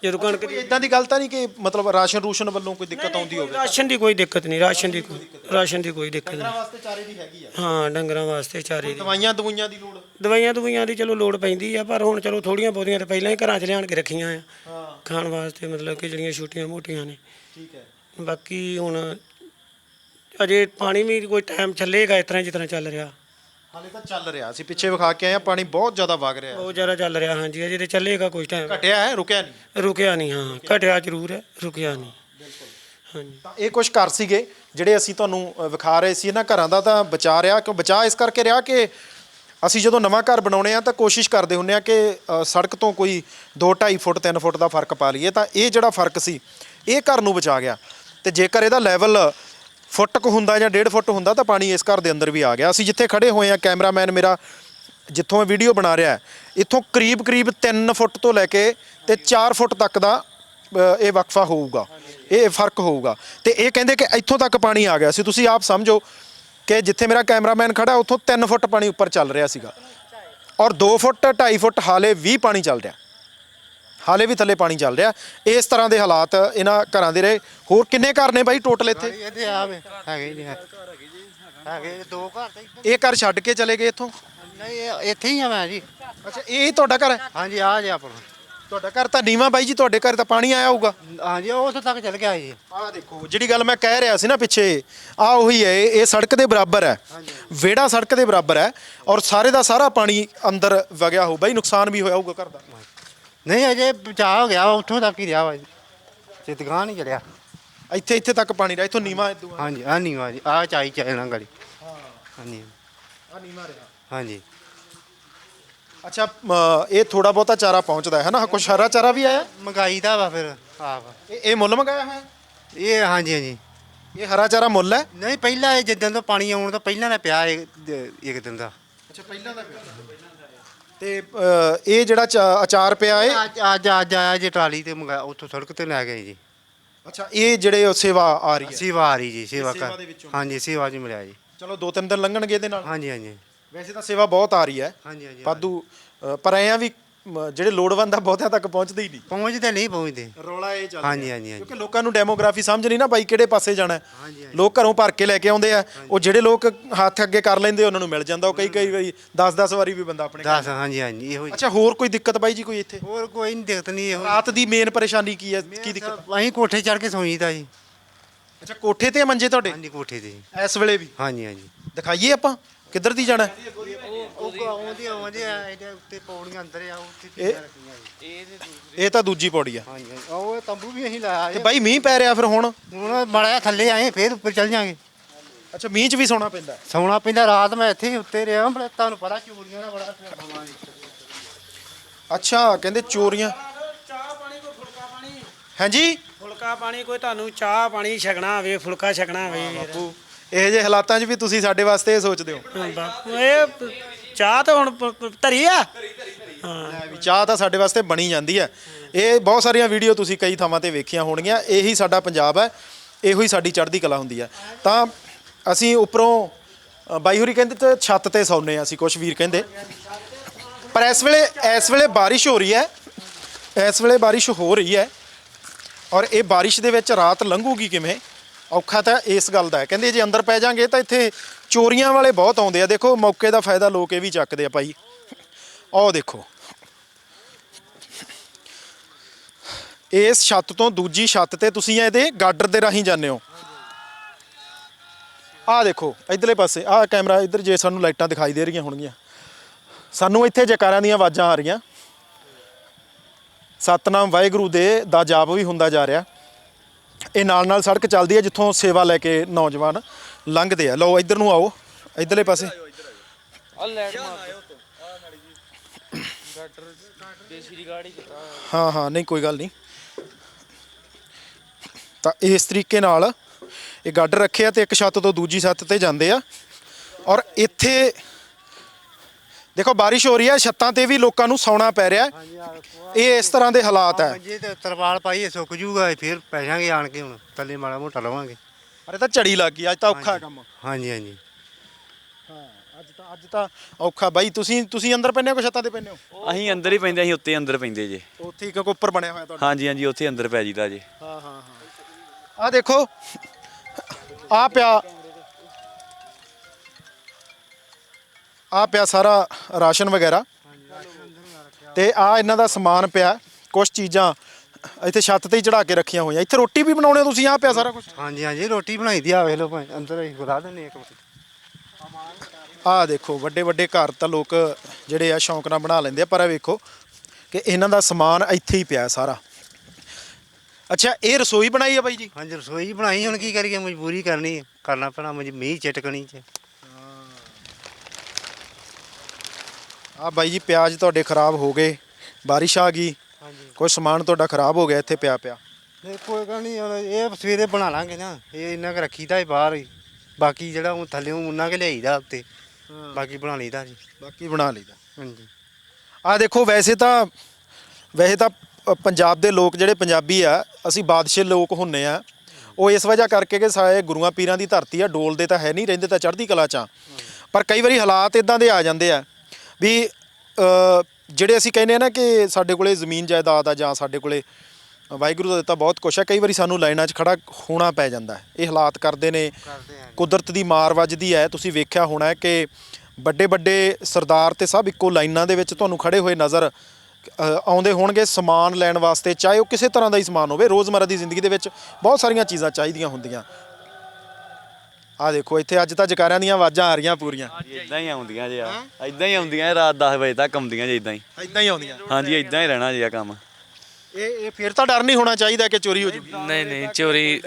ਜਦੋਂ ਕਣਕ ਕੋਈ ਇਦਾਂ ਦੀ ਗੱਲ ਤਾਂ ਨਹੀਂ ਕਿ ਮਤਲਬ ਰਾਸ਼ਨ ਰੂਸ਼ਨ ਵੱਲੋਂ ਕੋਈ ਦਿੱਕਤ ਆਉਂਦੀ ਹੋਵੇ? ਰਾਸ਼ਨ ਦੀ ਕੋਈ ਦਿੱਕਤ ਨਹੀਂ ਰਾਸ਼ਨ ਦੀ ਕੋਈ ਰਾਸ਼ਨ ਦੀ ਕੋਈ ਦਿੱਕਤ ਡੰਗਰਾਂ ਨਹੀਂ। ਵਾਸਤੇ ਚਾਰੇ ਦੀ ਹੈਗੀ ਆ। ਹਾਂ ਡੰਗਰਾਂ ਵਾਸਤੇ ਚਾਰੇ ਦੀ। ਦਵਾਈਆਂ ਦਵਾਈਆਂ ਦੀ ਲੋੜ? ਦਵਾਈਆਂ ਦਵਾਈਆਂ ਦੀ ਚਲੋ ਲੋੜ ਪੈਂਦੀ ਆ ਪਰ ਹੁਣ ਚਲੋ ਥੋੜੀਆਂ ਬਹੁਤੀਆਂ ਤੇ ਪਹਿਲਾਂ ਹੀ ਘਰਾਂ 'ਚ ਲਿਆਣ ਕੇ ਰੱਖੀਆਂ ਆ। ਹਾਂ। ਖਾਣ ਵਾਸਤੇ ਮਤਲਬ ਕਿ ਜਿਹੜੀਆਂ ਛੋਟੀਆਂ ਮੋਟੀਆਂ ਨੇ। ਠੀਕ ਹੈ। ਬਾਕੀ ਹੁਣ ਅਜੇ ਪਾਣੀ ਵੀ ਕੋਈ ਟਾਈਮ ਚੱਲੇਗਾ ਇਸ ਤਰ੍ਹਾਂ ਜਿਸ ਤਰ੍ਹਾਂ ਚੱਲ ਰਿਹਾ। ਹਾਲੇ ਤਾਂ ਚੱਲ ਰਿਹਾ। ਸੀ ਪਿੱਛੇ ਵਿਖਾ ਕੇ ਆਏ ਆ ਪਾਣੀ ਬਹੁਤ ਜ਼ਿਆਦਾ ਵਗ ਰਿਹਾ। ਬਹੁਤ ਜ਼ਿਆਦਾ ਚੱਲ ਰਿਹਾ ਹਾਂਜੀ ਅਜੇ ਤੇ ਚੱਲੇਗਾ ਕੁਝ ਟਾਈਮ ਘਟਿਆ ਹੈ ਰੁਕਿਆ ਨਹੀਂ। ਰੁਕਿਆ ਨਹੀਂ ਹਾਂ ਘਟਿਆ ਜ਼ਰੂਰ ਹੈ ਰੁਕਿਆ ਨਹੀਂ। ਹਾਂਜੀ। ਤਾਂ ਇਹ ਕੁਝ ਘਰ ਸੀਗੇ ਜਿਹੜੇ ਅਸੀਂ ਤੁਹਾਨੂੰ ਵਿਖਾ ਰਹੇ ਸੀ ਇਹਨਾਂ ਘਰਾਂ ਦਾ ਤਾਂ ਬਚਾ ਰਿਹਾ ਕਿਉਂ ਬਚਾ ਇਸ ਕਰਕੇ ਰਿਹਾ ਕਿ ਅਸੀਂ ਜਦੋਂ ਨਵਾਂ ਘਰ ਬਣਾਉਣੇ ਆ ਤਾਂ ਕੋਸ਼ਿਸ਼ ਕਰਦੇ ਹੁੰਨੇ ਆ ਕਿ ਸੜਕ ਤੋਂ ਕੋਈ 2.5 ਫੁੱਟ 3 ਫੁੱਟ ਦਾ ਫ਼ਰਕ ਪਾ ਲਈਏ। ਤਾਂ ਇਹ ਜਿਹੜਾ ਫ਼ਰਕ ਸੀ ਇਹ ਘਰ ਨੂੰ ਬਚਾ ਗਿਆ। ਤੇ ਜੇਕਰ ਇਹਦਾ ਲੈਵਲ ਫੁੱਟ ਕੁ ਹੁੰਦਾ ਜਾਂ 1.5 ਫੁੱਟ ਹੁੰਦਾ ਤਾਂ ਪਾਣੀ ਇਸ ਘਰ ਦੇ ਅੰਦਰ ਵੀ ਆ ਗਿਆ। ਅਸੀਂ ਜਿੱਥੇ ਖੜੇ ਹੋਏ ਆ ਕੈਮਰਾਮੈਨ ਮੇਰਾ ਜਿੱਥੋਂ ਮੈਂ ਵੀਡੀਓ ਬਣਾ ਰਿਹਾ ਇੱਥੋਂ ਕਰੀਬ ਕਰੀਬ 3 ਫੁੱਟ ਤੋਂ ਲੈ ਕੇ ਤੇ 4 ਫੁੱਟ ਤੱਕ ਦਾ ਇਹ ਵਕਫਾ ਹੋਊਗਾ। ਇਹ ਫ਼ਰਕ ਹੋਊਗਾ। ਤੇ ਇਹ ਕਹਿੰਦੇ ਕਿ ਇੱਥੋਂ ਤੱਕ ਪਾਣੀ ਆ ਗਿਆ ਸੀ। ਤੁਸੀਂ ਆਪ ਸਮਝੋ ਕਿ ਜਿੱਥੇ ਮੇਰਾ ਕੈਮਰਾਮੈਨ ਖੜਾ, ਉੱਥੋਂ 3 ਫੁੱਟ ਪਾਣੀ ਉੱਪਰ ਚੱਲ ਰਿਹਾ ਸੀਗਾ। ਔਰ 2 ਫੁੱਟ 2.5 ਫੁੱਟ ਹਾਲੇ ਵੀ ਪਾਣੀ ਚੱਲ ਰਿਹਾ। ਹਾਲੇ ਵੀ ਥੱਲੇ ਪਾਣੀ ਚੱਲ ਰਿਹਾ। ਇਸ ਤਰ੍ਹਾਂ ਦੇ ਹਾਲਾਤ ਇਹਨਾਂ ਘਰਾਂ ਦੇ ਰਹੇ। ਹੋਰ ਕਿੰਨੇ ਘਰ ਨੇ ਬਾਈ ਟੋਟਲ ਇੱਥੇ? ਇਹਦੇ ਆਵੇ ਹੈਗੇ ਜੀ ਹੈਗੇ ਦੋ ਘਰ ਤਾਂ। ਇਹ ਘਰ ਛੱਡ ਕੇ ਚਲੇ ਗਏ ਇੱਥੋਂ? ਨਹੀਂ ਇਹ ਇੱਥੇ ਹੀ ਆ ਮੈਂ ਜੀ। ਅੱਛਾ ਇਹ ਤੁਹਾਡਾ ਘਰ ਹੈ? ਹਾਂਜੀ ਆ ਜੀ ਆਪਣਾ ਤੁਹਾਡਾ ਘਰ ਤਾਂ ਨੀਵਾ ਬਾਈ ਜੀ ਤੁਹਾਡੇ ਘਰ ਤਾਂ ਪਾਣੀ ਆਇਆ ਹੋਊਗਾ। ਹਾਂਜੀ ਉਹ ਉੱਥੇ ਤੱਕ ਚਲ ਗਿਆ ਜੀ। ਆਹ ਦੇਖੋ ਜਿਹੜੀ ਗੱਲ ਮੈਂ ਕਹਿ ਰਿਹਾ ਸੀ ਨਾ ਪਿੱਛੇ ਆ ਉਹੀ ਹੈ ਇਹ ਸੜਕ ਦੇ ਬਰਾਬਰ ਹੈ। ਵਿਹੜਾ ਸੜਕ ਦੇ ਬਰਾਬਰ ਹੈ ਔਰ ਸਾਰੇ ਦਾ ਸਾਰਾ ਪਾਣੀ ਅੰਦਰ ਵਗਿਆ ਹੋ ਬਾਈ ਨੁਕਸਾਨ ਵੀ ਹੋਇਆ ਹੋਊਗਾ ਘਰ ਦਾ। ਨਹੀਂ ਅਜੇ ਬਚਾਅ ਹੋ ਗਿਆ ਵਾ, ਉੱਥੋਂ ਤੱਕ ਹੀ ਰਿਹਾ ਵਾ ਜੀ। ਚਿਤਗਾਂ ਨਹੀਂ ਚੜਿਆ। ਇੱਥੇ ਇੱਥੇ ਤੱਕ ਪਾਣੀ ਰਿਹਾ ਇੱਥੋਂ ਨੀਵਾ ਇਦੋਂ ਹਾਂਜੀ ਆ ਨਹੀਂ ਵਾ ਜੀ ਆ ਚਾਈ ਚੱਲਣਾ ਗਲੀ। ਹਾਂਜੀ ਆ ਨੀਵਾ। ਰਿਹਾ। ਹਾਂਜੀ। ਅੱਛਾ ਇਹ ਥੋੜਾ ਬਹੁਤਾ ਚਾਰਾ ਪਹੁੰਚਦਾ ਹੈ ਨਾ? ਕੁਛ ਹਰਾ ਚਾਰਾ ਵੀ ਆਇਆ? ਮੰਗਾਈ ਦਾ ਵਾ ਫਿਰ ਆਪ। ਇਹ ਇਹ ਮੁੱਲ ਮੰਗਾਇਆ ਹੋਇਆ? ਇਹ ਹਾਂਜੀ ਹਾਂਜੀ। ਇਹ ਹਰਾ ਚਾਰਾ ਮੁੱਲ ਹੈ? ਨਹੀਂ ਪਹਿਲਾਂ ਇਹ ਜਿੱਦਾਂ ਤੋਂ ਪਾਣੀ ਆਉਣ ਤੋਂ ਪਹਿਲਾਂ ਦਾ ਪਿਆ ਇੱਕ ਇੱਕ ਦਿਨ ਦਾ। ਅੱਛਾ ਪਹਿਲਾਂ ਦਾ ਤੇ ਅ, ਇਹ ਜਿਹੜਾ ਚਾ- ਅਚਾਰ ਪਿਆ ਇਹ ਅੱਜ ਅੱਜ ਅੱਜ ਆਇਆ ਜੀ ਟਰਾਲੀ ਤੇ ਮੰਗਾ ਉੱਥੋਂ ਸੜਕ ਤੇ ਲੈ ਗਏ ਜੀ। ਅੱਛਾ ਇਹ ਜਿਹੜੇ ਉਹ ਸੇਵਾ ਆ ਰਹੀ ਹੈ? ਸੇਵਾ ਆ ਰਹੀ ਜੀ ਸੇਵਾ ਸੇਵਾ ਕਰ ਦੇ ਵਿੱਚੋਂ। ਹਾਂਜੀ ਸੇਵਾ ਜੀ ਮਿਲਿਆ ਜੀ। ਚਲੋ ਦੋ ਤਿੰਨ ਦਿਨ ਲੰਘਣਗੇ ਇਹਦੇ ਨਾਲ? ਹਾਂਜੀ ਹਾਂਜੀ। ਵੈਸੇ ਤਾਂ ਸੇਵਾ ਬਹੁਤ ਆ ਰਹੀ ਹੈ। ਹਾਂਜੀ ਹਾਂਜੀ ਵਾਧੂ ਅ, ਪਰ ਐਂ ਆ ਵੀ ਮ, ਜਿਹੜੇ ਲੋੜਵੰਦ ਆ ਬਹੁਤਿਆਂ ਤੱਕ ਪਹੁੰਚਦੇ ਹੀ ਨਹੀਂ। ਪਹੁੰਚਦੇ ਨਹੀਂ ਪਹੁੰਚਦੇ। ਰੌਲਾ ਇਹ ਚੱਲ ਹਾਂਜੀ ਹਾਂਜੀ ਹਾਂਜੀ। ਕਿਉਂਕਿ ਲੋਕਾਂ ਨੂੰ ਡੈਮੋਗ੍ਰਾਫੀ ਸਮਝ ਨਹੀਂ ਨਾ ਬਾਈ ਕਿਹੜੇ ਪਾਸੇ ਜਾਣਾ ਹੈ। ਹਾਂਜੀ, ਹਾਂਜੀ। ਲੋਕ ਘਰੋਂ ਭਰ ਕੇ ਲੈ ਕੇ ਆਉਂਦੇ ਆ। ਉਹ ਜਿਹੜੇ ਲੋਕ ਹੱਥ ਅੱਗੇ ਕਰ ਲੈਂਦੇ ਉਹਨਾਂ ਨੂੰ ਮਿਲ ਜਾਂਦਾ। ਉਹ ਕਈ ਕਈ ਵਾਰੀ 10-10 ਵਾਰੀ ਵੀ ਬੰਦਾ ਆਪਣੇ ਦੱਸ ਹਾਂਜੀ ਹਾਂਜੀ ਇਹੋ ਹੀ। ਅੱਛਾ ਹੋਰ ਕੋਈ ਦਿੱਕਤ ਬਾਈ ਜੀ ਕੋਈ ਇੱਥੇ? ਹੋਰ ਕੋਈ ਨਹੀਂ ਦਿੱਕਤ ਨਹੀਂ ਇਹੋ ਰਾਤ ਦੀ ਮੇਨ ਪਰੇਸ਼ਾਨੀ ਕੀ ਹੈ? ਕੀ ਦਿੱਕਤ? ਅਸੀਂ ਕੋਠੇ ਚੜ ਕੇ ਸੌਂਈਦਾ ਜੀ। ਅੱਛਾ ਕੋਠੇ ਤੇ ਆ ਮੰਜੇ ਤੁਹਾਡੇ? ਹਾਂਜੀ ਕੋਠੇ ਤੇ। ਜੀ। ਇਸ ਵੇਲੇ ਵੀ? ਹਾਂਜੀ ਹਾਂਜੀ। ਦਿਖਾਈਏ ਆਪਾਂ? ਕਿੱਧਰ ਦੀ ਜਾਣਾ? ਹੈ? ਉਹ ਆਉਂਦੀ ਆਉਂਦੀ ਆ ਇਹਦੇ ਉੱਤੇ ਪੌੜੀਆਂ ਅੰਦਰ ਆ ਉੱਥੇ ਇਹ- ਰੱਖੀਆਂ ਜੀ। ਇਹ ਤਾਂ ਦੂਜੀ ਪੌੜੀ ਆ। ਹਾਂਜੀ ਉਹ ਇਹ ਤੰਬੂ ਵੀ ਅਸੀਂ ਲਾਇਆ ਤੇ ਜੀ ਬਾਈ ਮੀਂਹ ਪੈ ਰਿਹਾ ਫਿਰ ਹੁਣ? ਹੁਣ ਮੜਿਆ ਥੱਲੇ ਆਏ ਫੇਰ ਉੱਪਰ ਚੱਲ ਜਾਾਂਗੇ। ਅੱਛਾ ਮੀਂਹ 'ਚ ਵੀ ਸੌਣਾ ਪੈਂਦਾ। ਸੌਣਾ ਪੈਂਦਾ ਰਾਤ ਮੈਂ ਇੱਥੇ ਹੀ ਉੱਤੇ ਰਿਹਾ ਬੜਾ ਤੁਹਾਨੂੰ ਪਤਾ ਚੋਰੀਆਂ ਦਾ ਬੜਾ ਭਵਾਂ ਅੱਛਾ ਕਹਿੰਦੇ ਚੋਰੀਆਂ। ਚਾਹ ਪਾਣੀ ਕੋਈ ਫੁਲਕਾ ਪਾਣੀ? ਹਾਂਜੀ? ਫੁਲਕਾ ਪਾਣੀ ਕੋਈ ਤੁਹਾਨੂੰ ਚਾਹ ਪਾਣੀ ਛਕਣਾ ਹੋਵੇ ਫੁਲਕਾ ਛਕਣਾ ਹੋਵੇ। ਬਾਪੂ। ਇਹ ਜੇ ਹਾਲਾਤਾਂ 'ਚ ਵੀ ਤੁਸੀਂ ਸਾਡੇ ਵਾਸਤੇ ਇਹ ਸੋਚਦੇ ਹੋ? ਹਾਂ ਇਹ ਚਾਹ ਤਾਂ ਹੁਣ ਪ- ਪ- ਧਰੀ ਆ? ਹਾਂ ਵੀ ਚਾਹ ਤਾਂ ਸਾਡੇ ਵਾਸਤੇ ਬਣੀ ਜਾਂਦੀ ਹੈ। ਇਹ ਬਹੁਤ ਸਾਰੀਆਂ ਵੀਡੀਓ ਤੁਸੀਂ ਕਈ ਥਾਵਾਂ ਤੇ ਵੇਖੀਆਂ ਹੋਣਗੀਆਂ। ਇਹੀ ਸਾਡਾ ਪੰਜਾਬ ਹੈ। ਇਹੋ ਹੀ ਸਾਡੀ ਚੜ੍ਹਦੀ ਕਲਾ ਹੁੰਦੀ ਹੈ। ਤਾਂ ਅਸੀਂ ਉੱਪਰੋਂ ਅ, ਬਾਈ ਹੋਰੀ ਕਹਿੰਦੇ ਤੇ ਛੱਤ ਤੇ ਸੌਂਨੇ ਆ ਅਸੀਂ ਕੁਝ ਵੀਰ ਕਹਿੰਦੇ। ਪਰ ਇਸ ਵੇਲੇ ਇਸ ਵੇਲੇ ਬਾਰਿਸ਼ ਹੋ ਰਹੀ ਹੈ। ਇਸ ਵੇਲੇ ਬਾਰਿਸ਼ ਹੋ ਰਹੀ ਹੈ। ਔਰ ਇਹ ਬਾਰਿਸ਼ ਦੇ ਵਿੱਚ ਰਾਤ ਲੰਘੂਗੀ ਕਿਵੇਂ? ਔਖਾ ਤਾਂ ਇਸ ਗੱਲ ਦਾ ਹੈ। ਕਹਿੰਦੇ ਜੇ ਅੰਦਰ ਪੈ ਜਾਾਂਗੇ ਤਾਂ ਇੱਥੇ ਚੋਰੀਆਂ ਵਾਲੇ ਬਹੁਤ ਆਉਂਦੇ ਆ। ਦੇਖੋ, ਮੌਕੇ ਦਾ ਫਾਇਦਾ ਲੋਕ ਇਹ ਵੀ ਚੱਕਦੇ ਆ ਭਾਈ। ਆਹ ਦੇਖੋ। ਇਸ ਛੱਤ ਤੋਂ ਦੂਜੀ ਛੱਤ ਤੇ ਤੁਸੀਂ ਇਹਦੇ ਗਾਡਰ ਦੇ ਰਾਹੀਂ ਜਾਂਦੇ ਹੋ। ਆਹ ਦੇਖੋ, ਇਧਰਲੇ ਪਾਸੇ ਆਹ ਕੈਮਰਾ ਇਧਰ ਜੇ ਸਾਨੂੰ ਲਾਈਟਾਂ ਦਿਖਾਈ ਦੇ ਰਹੀਆਂ ਹੋਣਗੀਆਂ। ਸਾਨੂੰ ਇੱਥੇ ਜੈਕਾਰਾਂ ਦੀਆਂ ਆਵਾਜ਼ਾਂ ਆ ਰਹੀਆਂ। ਸਤਨਾਮ ਵਾਹਿਗੁਰੂ ਦੇ ਦਾ ਜਾਪ ਵੀ ਹੁੰਦਾ ਜਾ ਰਿਹਾ। ਇਹ ਨਾਲ ਨਾਲ ਸੜਕ ਚੱਲਦੀ ਹੈ ਜਿੱਥੋਂ ਸੇਵਾ ਲੈ ਕੇ ਨੌਜਵਾਨ ਲੰਘਦੇ ਆ। ਲਓ ਇਧਰ ਨੂੰ ਆਓ। ਇਧਰਲੇ ਪਾਸੇ। ਆ ਲੈਟ ਹਾਂ ਹਾਂ ਨਹੀਂ ਕੋਈ ਗੱਲ ਨਹੀਂ। ਤਾਂ ਇਸ ਤਰੀਕੇ ਨਾਲ ਇਹ ਗੱਡ ਰੱਖਿਆ ਤੇ ਇੱਕ ਛੱਤ ਤੋਂ ਦੂਜੀ ਛੱਤ ਤੇ ਜਾਂਦੇ ਆ। ਔਰ ਇੱਥੇ ਦੇਖੋ ਬਾਰਿਸ਼ ਹੋ ਰਹੀ ਹੈ ਛੱਤਾਂ ਤੇ ਵੀ ਲੋਕਾਂ ਨੂੰ ਸੌਣਾ ਪੈ ਰਿਹਾ ਹੈ। ਇਹ ਇਸ ਤਰ੍ਹਾਂ ਦੇ ਹਾਲਾਤ ਹੈ। ਮੰਜੇ ਤੇ ਤਰਵਾਲ ਪਾਈਏ ਸੁੱਕ ਜੂਗਾ ਫੇਰ ਪੈ ਜਾਾਂਗੇ ਆਣ ਕੇ ਹੁਣ ਥੱਲੇ ਮਾੜਾ ਮੋਟਾ ਲਵਾਂਗੇ। ਅਰੇ ਤਾਂ ਝੜੀ ਲੱਗ ਗਈ ਅੱਜ ਤਾਂ ਔਖਾ ਹੈ ਕੰਮ। ਹਾਂਜੀ ਹਾਂਜੀ। ਹਾਂ ਅੱਜ ਤਾਂ ਅੱਜ ਤਾਂ ਔਖਾ। ਬਾਈ ਤੁਸੀਂ ਤੁਸੀਂ ਅੰਦਰ ਪੈਂਦੇ ਹੋ ਕਿ ਛੱਤਾਂ ਤੇ ਪੈਂਦੇ ਹੋ? ਅਸੀਂ ਅੰਦਰ ਹੀ ਪੈਂਦੇ ਅਸੀਂ ਉੱਤੇ ਅੰਦਰ ਪੈਂਦੇ ਜੇ। ਉੱਥੇ ਹੀ ਕਿਉਂਕਿ ਉੱਪਰ ਬਣਿਆ ਹੋਇਆ ਤੁਹਾਡਾ। ਹਾਂਜੀ ਹਾਂਜੀ ਉੱਥੇ ਅੰਦਰ ਪੈ ਜੀਦਾ ਜੇ। ਹਾਂ ਹਾਂ ਹਾਂ। ਆ ਦੇਖੋ ਆ ਪਿਆ। ਆ ਪਿਆ ਸਾਰਾ ਰਾਸ਼ਨ ਵਗੈਰਾ। ਤੇ ਆ ਇਹਨਾਂ ਦਾ ਸਮਾਨ ਪਿਆ ਕੁਝ ਚੀਜ਼ਾਂ ਇੱਥੇ ਛੱਤ ਤੇ ਹੀ ਚੜਾ ਕੇ ਰੱਖੀਆਂ ਹੋਈਆਂ। ਇੱਥੇ ਰੋਟੀ ਵੀ ਬਣਾਉਣੇ ਤੁਸੀਂ ਆ ਪਿਆ ਸਾਰਾ ਕੁਝ ਹਾਂਜੀ ਹਾਂਜੀ ਰੋਟੀ ਬਣਾਈ ਦੀ ਆ ਵੇਖ ਲਓ ਭਾਈ ਅੰਦਰ ਅਸੀਂ ਖੁਲਾ ਦਿੰਦੇ ਇੱਕ ਆ ਦੇਖੋ ਵੱਡੇ ਵੱਡੇ ਘਰ ਤਾਂ ਲੋਕ ਜਿਹੜੇ ਆ ਸ਼ੌਂਕ ਨਾਲ ਬਣਾ ਲੈਂਦੇ ਆ ਪਰ ਇਹ ਵੇਖੋ ਕਿ ਇਹਨਾਂ ਦਾ ਸਮਾਨ ਇੱਥੇ ਹੀ ਪਿਆ ਸਾਰਾ। ਅੱਛਾ ਇਹ ਰਸੋਈ ਬਣਾਈ ਆ ਬਾਈ ਜੀ? ਹਾਂਜੀ ਰਸੋਈ ਬਣਾਈ ਹੁਣ ਕੀ ਕਰੀਏ ਮਜਬੂਰੀ ਕਰਨੀ ਕਰਨਾ ਪੈਣਾ ਮੀਂਹ ਚਟਕਣੀ ਚ। ਆ ਬਾਈ ਜੀ ਪਿਆਜ਼ ਤੁਹਾਡੇ ਖਰਾਬ ਹੋ ਗਏ ਬਾਰਿਸ਼ ਆ ਗਈ ਹਾਂਜੀ। ਕੋਈ ਸਮਾਨ ਤੁਹਾਡਾ ਖਰਾਬ ਹੋ ਗਿਆ ਇੱਥੇ ਪਿਆ ਪਿਆ। ਨਹੀਂ ਕੋਈ ਗੱਲ ਨਹੀਂ ਹੁਣ ਇਹ ਸਵੇਰੇ ਬਣਾ ਲਾਂਗੇ ਨਾ ਇਹ ਇੰਨਾ ਕੁ ਰੱਖੀਦਾ ਹੈ ਬਾਹਰ ਹੀ ਬਾਕੀ ਜਿਹੜਾ ਉਹ ਥੱਲੇ ਉਹਨਾਂ ਕੇ ਲਿਆਈਦਾ ਉੱਤੇ ਬਾਕੀ ਬਣਾ ਲਈਦਾ ਜੀ। ਬਾਕੀ ਬਣਾ ਲਈਦਾ। ਹਾਂਜੀ। ਆ ਦੇਖੋ ਵੈਸੇ ਤਾਂ ਵੈਸੇ ਤਾਂ ਪੰਜਾਬ ਦੇ ਲੋਕ ਜਿਹੜੇ ਪੰਜਾਬੀ ਆ ਅਸੀਂ ਬਾਦਸ਼ਾਹ ਲੋਕ ਹੁੰਨੇ ਆ। ਉਹ ਇਸ ਵਜ੍ਹਾ ਕਰਕੇ ਕਿ ਸਾਰੇ ਗੁਰੂਆਂ ਪੀਰਾਂ ਦੀ ਧਰਤੀ ਆ ਡੋਲਦੇ ਤਾਂ ਹੈ ਨਹੀਂ ਰਹਿੰਦੇ ਤਾਂ ਚੜ੍ਹਦੀ ਕਲਾ ਚ ਆ। ਪਰ ਕਈ ਵਾਰੀ ਹਾਲਾਤ ਇਦਾਂ ਦੇ ਆ ਜਾਂਦੇ ਆ ਵੀ ਜਿਹੜੇ ਅਸੀਂ ਕਹਿੰਦੇ ਆ ਨਾ ਕਿ ਸਾਡੇ ਕੋਲੇ ਜ਼ਮੀਨ ਜਾਇਦਾਦ ਆ ਜਾਂ ਸਾਡੇ ਕੋਲੇ ਵਾਹਿਗੁਰੂ ਦਾ ਦਿੱਤਾ ਬਹੁਤ ਕੁਛ ਹੈ ਕਈ ਵਾਰੀ ਸਾਨੂੰ ਲਾਈਨਾਂ 'ਚ ਖੜਾ ਹੋਣਾ ਪੈ ਜਾਂਦਾ ਹੈ। ਇਹ ਹਾਲਾਤ ਕਰਦੇ ਨੇ ਕੁਦਰਤ ਦੀ ਮਾਰ ਵੱਜਦੀ ਹੈ। ਤੁਸੀਂ ਵੇਖਿਆ ਹੋਣਾ ਹੈ ਕਿ ਵੱਡੇ ਵੱਡੇ ਸਰਦਾਰ ਤੇ ਸਭ ਇੱਕੋ ਲਾਈਨਾਂ ਦੇ ਵਿੱਚ ਤੁਹਾਨੂੰ ਖੜੇ ਹੋਏ ਨਜ਼ਰ ਆਉਂਦੇ ਹੋਣਗੇ ਸਮਾਨ ਲੈਣ ਵਾਸਤੇ ਚਾਹੇ ਉਹ ਕਿਸੇ ਤਰ੍ਹਾਂ ਦਾ ਹੀ ਸਮਾਨ ਹੋਵੇ। ਰੋਜ਼ਮਰਰਾ ਦੀ ਜ਼ਿੰਦਗੀ ਦੇ ਵਿੱਚ ਬਹੁਤ ਸਾਰੀਆਂ ਚੀਜ਼ਾਂ ਚਾਹੀਦੀਆਂ ਹੁੰਦੀਆਂ। ਆ ਦੇਖੋ ਇੱਥੇ ਅੱਜ ਤਾਂ ਜਕਾਰਿਆਂ ਦੀਆਂ ਆਵਾਜ਼ਾਂ ਆ ਰਹੀਆਂ ਪੂਰੀਆਂ। ਇਦਾਂ ਹੀ ਆਉਂਦੀਆਂ ਜੇ ਆ। ਇਦਾਂ ਹੀ ਆਉਂਦੀਆਂ ਰਾਤ 10 ਵਜੇ ਤੱਕ ਆਉਂਦੀਆਂ ਜੇ ਇਦਾਂ ਹੀ। ਇਦਾਂ ਹੀ ਆਉਂਦੀਆਂ। ਹਾਂਜੀ ਇਦਾਂ ਹੀ ਰਹਿਣਾ ਜੇ ਆ ਕੰਮ। ਇਹ ਇਹ ਫਿਰ ਤਾਂ ਡਰ ਨਹੀਂ ਹੋਣਾ ਚਾਹੀਦਾ ਕਿ ਚੋਰੀ ਹੋ ਜੂਗੀ? ਨਹੀਂ ਨਹੀਂ ਚੋਰੀ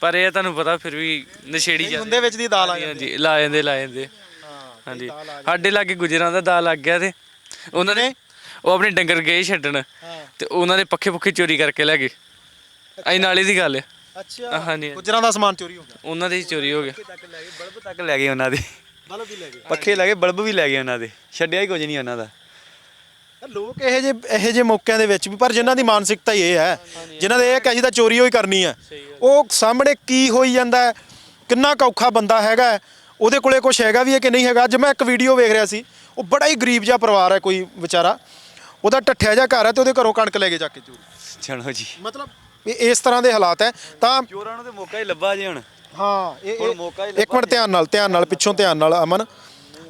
ਪਰ ਇਹ ਤੁਹਾਨੂੰ ਪਤਾ ਫਿਰ ਵੀ ਨਸ਼ੇੜੀ ਜਾਂਦੇ ਹੁੰਦੇ ਵਿੱਚ ਦੀ ਦਾਲ ਆ ਜਾਂਦੀ ਹਾਂਜੀ ਲਾ ਜਾਂਦੇ ਲਾ ਜਾਂਦੇ। ਹਾਂਜੀ। ਸਾਡੇ ਲਾਗੇ ਗੁਜਰਾਂ ਦਾ ਦਾ ਲੱਗ ਗਿਆ ਤੇ ਉਹਨਾਂ ਨੇ ਉਹ ਆਪਣੇ ਡੰਗਰ ਗਏ ਛੱਡਣ ਤੇ ਉਹਨਾਂ ਦੇ ਪੱਖੇ ਪੁੱਖੇ ਚੋਰੀ ਕਰਕੇ ਲੈ ਗਏ। ਐ ਨਾਲੇ ਦੀ ਗੱਲ ਹੈ ਅੱਛਾ ਹਾਂਜੀ। ਗੁਜਰਾਂ ਦਾ ਸਮਾਨ ਚੋਰੀ ਹੋ ਗਿਆ। ਉਹਨਾਂ ਦੇ ਹੀ ਚੋਰੀ ਹੋ ਗਿਆ। ਬਲਬ ਤੱਕ ਲੈ ਗਏ ਉਹਨਾਂ ਦੇ ਬਲਬ ਵੀ ਲੈ ਗਏ। ਪੱਖੇ ਲੈ ਗਏ ਬਲਬ ਵੀ ਲੈ ਗਏ ਉਹਨਾਂ ਦੇ। ਛੱਡਿਆ ਹੀ ਕੁਝ ਨਹੀਂ ਉਹਨਾਂ ਦਾ। ਲੋਕ ਇਹੋ ਜਿਹੇ ਇਹੋ ਜਿਹੇ ਮੌਕਿਆਂ ਦੇ ਵਿੱਚ ਵੀ ਪਰ ਜਿਨ੍ਹਾਂ ਦੀ ਮਾਨਸਿਕਤਾ ਹੀ ਇਹ ਹੈ ਜਿਨ੍ਹਾਂ ਦੇ ਇਹ ਕਿ ਅਸੀਂ ਤਾਂ ਚੋਰੀ ਹੋਈ ਕਰਨੀ ਹੈ। ਉਹ ਸਾਹਮਣੇ ਕੀ ਹੋਈ ਜਾਂਦਾ ਹੈ ਕਿੰਨਾ ਕੁ ਔਖਾ ਬੰਦਾ ਹੈਗਾ ਹੈ, ਉਹਦੇ ਕੋਲੇ ਕੁਝ ਹੈਗਾ ਵੀ ਹੈ ਕਿ ਨਹੀਂ ਹੈਗਾ? ਅੱਜ ਮੈਂ ਇੱਕ ਵੀਡੀਓ ਵੇਖ ਰਿਹਾ ਸੀ ਉਹ ਬੜਾ ਹੀ ਗਰੀਬ ਜਿਹਾ ਪਰਿਵਾਰ ਹੈ ਕੋਈ ਵਿਚਾਰਾ। ਉਹਦਾ ਟੱਠਿਆ ਜਿਹਾ ਘਰ ਹੈ ਤੇ ਉਹਦੇ ਘਰੋਂ ਕਣਕ ਲੈ ਕੇ ਜਾ ਕੇ ਚੋਰੀ। ਚਲੋ ਜੀ। ਮਤਲਬ ਇਹ ਇਸ ਤਰ੍ਹਾਂ ਦੇ ਹਾਲਾਤ ਹੈ ਤਾਂ ਚੋਰਾਂ ਨੂੰ ਤੇ ਮੌਕਾ ਹੀ ਲੱਭਾ ਜੇ ਹੁਣ। ਹਾਂ ਇਹ ਹੁਣ ਇਹ- ਮੌਕਾ ਹੀ ਇੱਕ ਮਿੰਟ ਧਿਆਨ ਨਾਲ ਧਿਆਨ ਨਾਲ ਪਿੱਛੋਂ ਧਿਆਨ ਨਾਲ ਅਮਨ।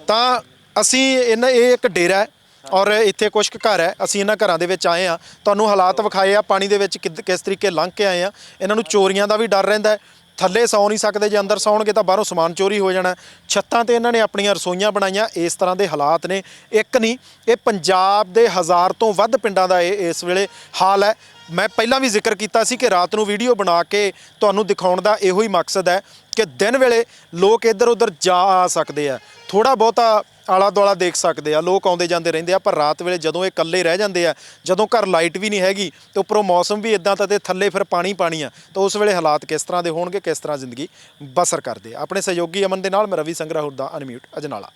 ਤਾਂ ਅਸੀਂ ਇਹਨਾਂ ਇਹ ਇੱਕ ਡੇਰਾ ਹੈ ਔਰ ਇੱਥੇ ਕੁਝ ਕੁ ਘਰ ਹੈ। ਅਸੀਂ ਇਹਨਾਂ ਘਰਾਂ ਦੇ ਵਿੱਚ ਆਏ ਆ ਤੁਹਾਨੂੰ ਹਾਲਾਤ ਵਿਖਾਏ ਆ। ਪਾਣੀ ਦੇ ਵਿੱਚ ਕਿੱਦ- ਕਿਸ ਤਰੀਕੇ ਲੰਘ ਕੇ ਆਏ ਆ ਇਹਨਾਂ ਨੂੰ ਚੋਰੀਆਂ ਦਾ ਵੀ ਡਰ ਰਹਿੰਦਾ ਹੈ। ਥੱਲੇ ਸੌ ਨਹੀਂ ਸਕਦੇ, ਜੇ ਅੰਦਰ ਸੌਣਗੇ ਤਾਂ ਬਾਹਰੋਂ ਸਮਾਨ ਚੋਰੀ ਹੋ ਜਾਣਾ। ਛੱਤਾਂ ਤੇ ਇਹਨਾਂ ਨੇ ਆਪਣੀਆਂ ਰਸੋਈਆਂ ਬਣਾਈਆਂ, ਇਸ ਤਰ੍ਹਾਂ ਦੇ ਹਾਲਾਤ ਨੇ। ਇੱਕ ਨਹੀਂ, ਇਹ ਪੰਜਾਬ ਦੇ ਹਜ਼ਾਰ ਤੋਂ ਵੱਧ ਪਿੰਡਾਂ ਦਾ ਇਹ, ਇਸ ਵੇਲੇ ਹਾਲ ਹੈ। ਮੈਂ ਪਹਿਲਾਂ ਵੀ ਜ਼ਿਕਰ ਕੀਤਾ ਸੀ ਕਿ ਰਾਤ ਨੂੰ ਵੀਡੀਓ ਬਣਾ ਕੇ ਤੁਹਾਨੂੰ ਦਿਖਾਉਣ ਦਾ ਇਹੋ ਹੀ ਮਕਸਦ ਹੈ ਕਿ ਦਿਨ ਵੇਲੇ ਲੋਕ ਇੱਧਰ ਉੱਧਰ ਜਾ ਆ ਸਕਦੇ ਆ। ਥੋੜਾ ਬਹੁਤਾ ਆਲਾ ਦੁਆਲਾ ਦੇਖ ਸਕਦੇ ਆ, ਲੋਕ ਆਉਂਦੇ ਜਾਂਦੇ ਰਹਿੰਦੇ ਆ, ਪਰ ਰਾਤ ਵੇਲੇ ਜਦੋਂ ਇਹ ਇਕੱਲੇ ਰਹਿ ਜਾਂਦੇ ਆ, ਜਦੋਂ ਘਰ ਲਾਈਟ ਵੀ ਨਹੀਂ ਹੈਗੀ, ਤੇ ਉੱਪਰੋਂ ਮੌਸਮ ਵੀ ਇਦਾਂ ਤਾਂ ਤੇ ਥੱਲੇ ਫਿਰ ਪਾਣੀ ਪਾਣੀ ਆ, ਤਾਂ ਉਸ ਵੇਲੇ ਹਾਲਾਤ ਕਿਸ ਤਰ੍ਹਾਂ ਦੇ ਹੋਣਗੇ, ਕਿਸ ਤਰ੍ਹਾਂ ਜ਼ਿੰਦਗੀ ਬਸਰ ਕਰਦੇ ਆ। ਆਪਣੇ ਸਹਿਯੋਗੀ ਅਮਨ ਦੇ ਨਾਲ ਮੈਂ ਰਵੀ ਸੰਗਰਾ ਹੁਰਦਾ ਅਨਮਿਊਟ ਅਜਨਾਲਾ।